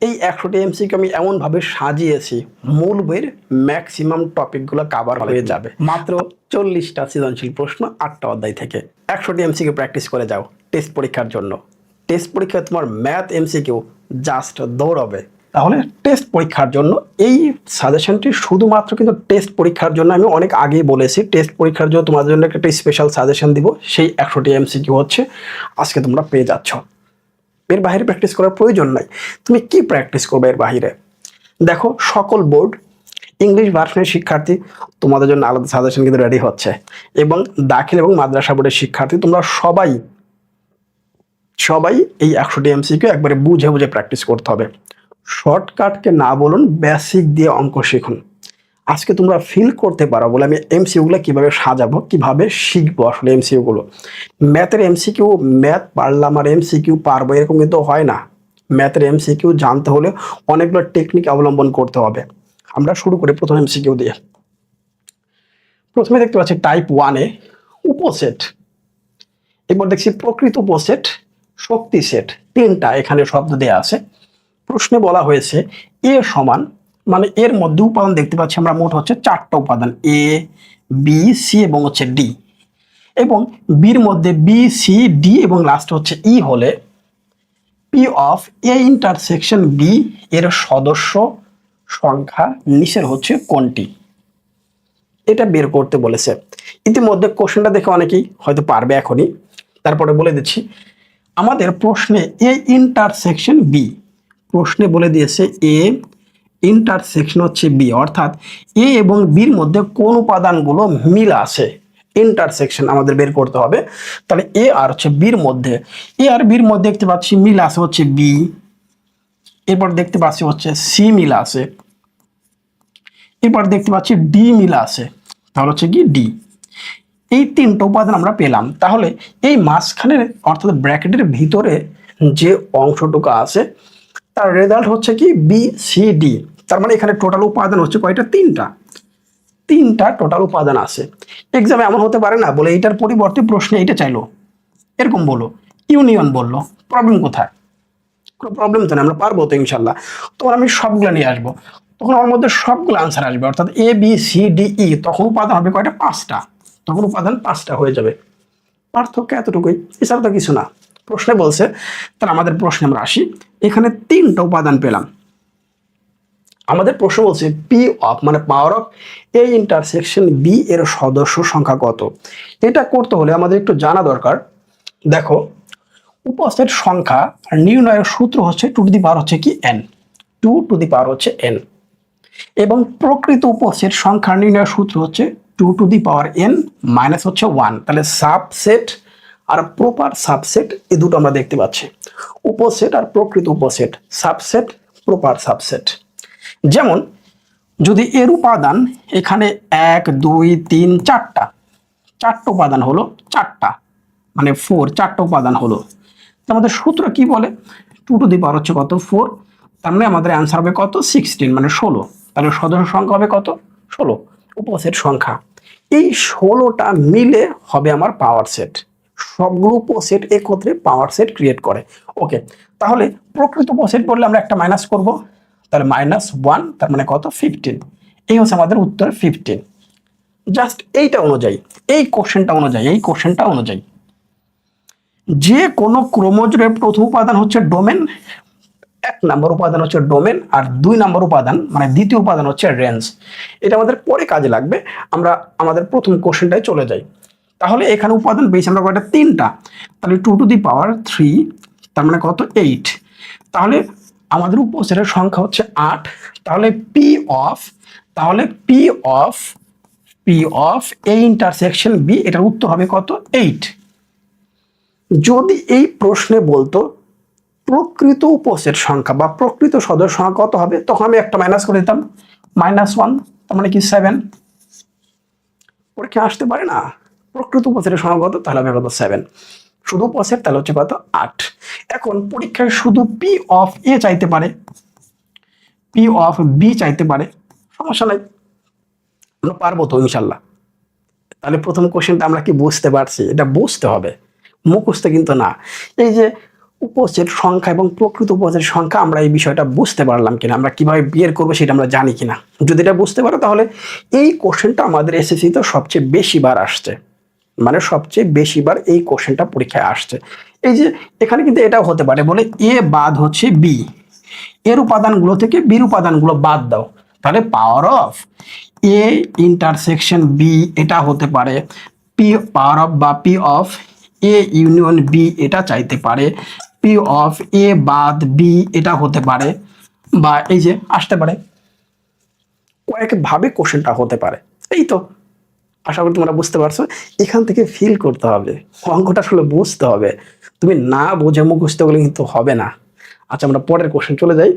এই একশোটি এমসিকিউ আমি এমনভাবে সাজিয়েছি মূল বইয়ের ম্যাক্সিমাম টপিকগুলো কাভার হয়ে যাবে। মাত্র চল্লিশটা সৃজনশীল প্রশ্ন আটটা অধ্যায় থেকে। একশোটি এমসিকিউ প্র্যাকটিস করে যাও টেস্ট পরীক্ষার জন্য। টেস্ট পরীক্ষায় তোমার ম্যাথ এমসিকিউ জাস্ট দৌড়বে। তাহলে টেস্ট পরীক্ষার জন্য এই সাজেশনটি শুধুমাত্র কিন্তু টেস্ট পরীক্ষার জন্য আমি অনেক আগেই বলেছি টেস্ট পরীক্ষার জন্য তোমাদের জন্য একটা স্পেশাল সাজেশন দিব সেই একশোটি এমসিকিউ হচ্ছে আজকে তোমরা পেয়ে যাচ্ছ। এর বাইরে প্র্যাকটিস করার প্রয়োজন নাই। তুমি কি প্র্যাকটিস করবে এর বাইরে দেখো, সকল বোর্ড ইংলিশ ভার্সনের শিক্ষার্থী তোমাদের জন্য আলাদা সাজেশন কিন্তু রেডি হচ্ছে। এবং দাখিল এবং মাদ্রাসা বোর্ডের শিক্ষার্থী তোমরা সবাই সবাই এই একশোটি এমসিকিউ একবারে বুঝে বুঝে প্র্যাকটিস করতে হবে। শর্টকাটকে না বলুন বেসিক দিয়ে অঙ্ক শিখুন। আজকে তোমরা ফিল করতে পারো বলে আমি এমসিউগুলো কীভাবে সাজাবো, কীভাবে শিখব আসলে এমসিউগুলো ম্যাথের এমসিকিউ ম্যাথ পারলাম আর এমসিকিউ পারব, এরকম কিন্তু হয় না। ম্যাথের এমসিকিউ জানতে হলে অনেকগুলো টেকনিক অবলম্বন করতে হবে। আমরা শুরু করি প্রথম এমসিকিউ দিয়ে। প্রথমে দেখতে পাচ্ছি টাইপ ওয়ানে উপসেট। এবার দেখছি প্রকৃত উপসেট, শক্তি সেট। তিনটা এখানে শব্দ দেয়া আছে। প্রশ্নে বলা হয়েছে এ সমান মানে এর মধ্যে উপাদান দেখতে পাচ্ছি আমরা মোট হচ্ছে চারটা উপাদান এ বি সি এবং হচ্ছে ডি এবং বির মধ্যে বি সি ডি এবং লাস্ট হচ্ছে ই হলে P of A intersection B এর সদস্য সংখ্যা নিচের হচ্ছে কোনটি? এটা বের করতে বলেছে। ইতিমধ্যে কোশ্চেনটা দেখে অনেকেই হয়তো পারবে এখনই। তারপরে বলে দিচ্ছি, আমাদের প্রশ্নে এ ইন্টারসেকশন বি প্রশ্নে বলে দিয়েছে এ ইন্টারসেকশন হচ্ছে বি অর্থাৎ এ এবং বির মধ্যে কোন উপাদানগুলো মিল আছে? ইন্টারসেকশন আমাদের বের করতে হবে। তাহলে এ আর হচ্ছে বির মধ্যে এ আর বির মধ্যে দেখতে পাচ্ছি মিল আছে হচ্ছে বি এরপর দেখতে পাচ্ছি হচ্ছে সি মিল আছে, এরপর দেখতে পাচ্ছি ডি মিল আছে, তাহলে হচ্ছে কি ডি এই তিনটা উপাদান আমরা পেলাম। তাহলে এই মাঝখানের, অর্থাৎ ব্র্যাকেটের ভিতরে যে অংশটুকু আছে, তার রেজাল্ট হচ্ছে কি বি সি ডি তার মানে এখানে টোটাল উপাদান হচ্ছে কয়টা? তিনটা। তিনটা টোটাল উপাদান আছে। এক্সামে এমন হতে পারে না, বলে এটার পরিবর্তে প্রশ্নে এইটা চাইলো। এরকম বলো ইউনিয়ন বলল। প্রবলেম কোথায়? কোনো প্রবলেম তো না আমরা পারব তো ইনশাল্লাহ। তখন আমি সবগুলো নিয়ে আসব। তখন আমার মধ্যে সবগুলো আনসার আসবে, অর্থাৎ A B C D E তখন উপাদান হবে কয়টা? পাঁচটা। তখন উপাদান পাঁচটা হয়ে যাবে। পার্থক্য এতটুকুই। এছাড়া তো কিছু না। প্রশ্নে বলছে, তাহলে আমাদের প্রশ্নে আমরা আসি। এখানে তিনটা উপাদান পেলাম। আমাদের প্রশ্ন বলছে পি অফ মানে power of A intersection B এর সদস্য সংখ্যা কত? এটা করতে হলে আমাদের একটু জানা দরকার। দেখো, উপস্থিত সংখ্যা নির্ণয়ের সূত্র হচ্ছে টু টু দি পাওয়ার হচ্ছে কি n two two the power হচ্ছে এন এবং প্রকৃত উপসেট সংখ্যা নির্ণয়ের সূত্র হচ্ছে two two the power n minus হচ্ছে ওয়ান তাহলে সাবসেট আর প্রপার সাবসেট এই দুটো আমরা দেখতে পাচ্ছি। উপসেট আর প্রকৃত উপসেট সাবসেট প্রপার সাবসেট যেমন, যদি এর উপাদান এখানে এক, দুই, তিন, চারটা চারটা উপাদান হলো চারটা মানে ফোর চারটা উপাদান হলো। আমাদের সূত্র কি বলে? টু টু দি পাওয়ার হচ্ছে কত? ফোর তার মানে আমাদের অ্যান্সার হবে কত? সিক্সটিন মানে ষোলো। তাহলে সদস্য সংখ্যা হবে কত? ষোলো। উপসেট সংখ্যা। এই ষোলোটা মিলে হবে আমার পাওয়ার সেট সবগুলো উপসেট একত্রে পাওয়ার সেট ক্রিয়েট করে। ওকে তাহলে প্রকৃত উপসেট বললে আমরা একটা মাইনাস করব। তাহলে মাইনাস ওয়ান তার মানে কত? ফিফটিন এই হচ্ছে আমাদের উত্তর ফিফটিন জাস্ট এইটা অনুযায়ী, এই কোশ্চেনটা অনুযায়ী, এই কোশ্চেনটা অনুযায়ী। যে কোনো ক্রোমোজোমের প্রথম উপাদান হচ্ছে ডোমেন এক নম্বর উপাদান হচ্ছে ডোমেন আর দুই নম্বর উপাদান মানে দ্বিতীয় উপাদান হচ্ছে রেঞ্জ এটা আমাদের পরে কাজে লাগবে, আমরা আমাদের প্রথম কোশ্চেনটায় চলে যাই। তাহলে এখানে উপাদান পেয়েছি আমরা কয়টা? তিনটা। তাহলে two two the power three তার মানে কত? এইট তাহলে আমাদের উপসেটের সংখ্যা হচ্ছে আট। তাহলে পি অফ তাহলে P of P of A intersection B এটার উত্তর হবে কত? এইট যদি এই প্রশ্নে বলতো, প্রকৃত উপসেট সংখ্যা বা প্রকৃত সদস্য সংখ্যা কত হবে? তখন আমি একটা মাইনাস করে দিতাম। মাইনাস ওয়ান তার মানে কি? সেভেন পরীক্ষা আসতে পারে না। প্রকৃত উপসেটের সংখ্যা কত? তাহলে আমি কত সেভেন শুধু উপসেট তাহলে হচ্ছে কত? আট। এখন পরীক্ষায় শুধু পি অফ এ চাইতে পারে। পি অফ বি চাইতে পারে। সমস্যা নাই। আমরা পারব তো, ইনশাল্লাহ। তাহলে প্রথম কোশ্চেনটা আমরা কি বুঝতে পারছি? এটা বুঝতে হবে। মুখস্থ কিন্তু না। এই যে উপসেট সংখ্যা এবং প্রকৃত উপসেট সংখ্যা, আমরা এই বিষয়টা বুঝতে পারলাম কিনা? আমরা কীভাবে বিয়ের করব সেটা আমরা জানি কিনা? যদি এটা বুঝতে পারো, তাহলে এই কোশ্চেনটা আমাদের এসএসসিতে সবচেয়ে বেশি বার আসছে। মানে সবচেয়ে বেশিবার এই কোশ্চেনটা পরীক্ষায় আসছে। এই যে এখানে কিন্তু এটাও হতে পারে, বলে এ বাদ হচ্ছে বি। এর উপাদানগুলো থেকে বির উপাদানগুলো বাদ দাও। তাহলে power of A intersection B এটা হতে পারে পি পাওয়ার অফ বা P of A union B এটা চাইতে পারে পি অফ এ বাদ বি এটা হতে পারে, বা এই যে আসতে পারে। কয়েকভাবে কোশ্চেনটা হতে পারে। এই তো। আশা করি তোমরা বুঝতে পারছ, এখান থেকে ফিল করতে হবে, অঙ্কটা আসলে বুঝতে হবে। তুমি না বুঝে মুখস্থ করলে কিন্তু হবে না। আচ্ছা আমরা পরের কোশ্চেন চলে যাই।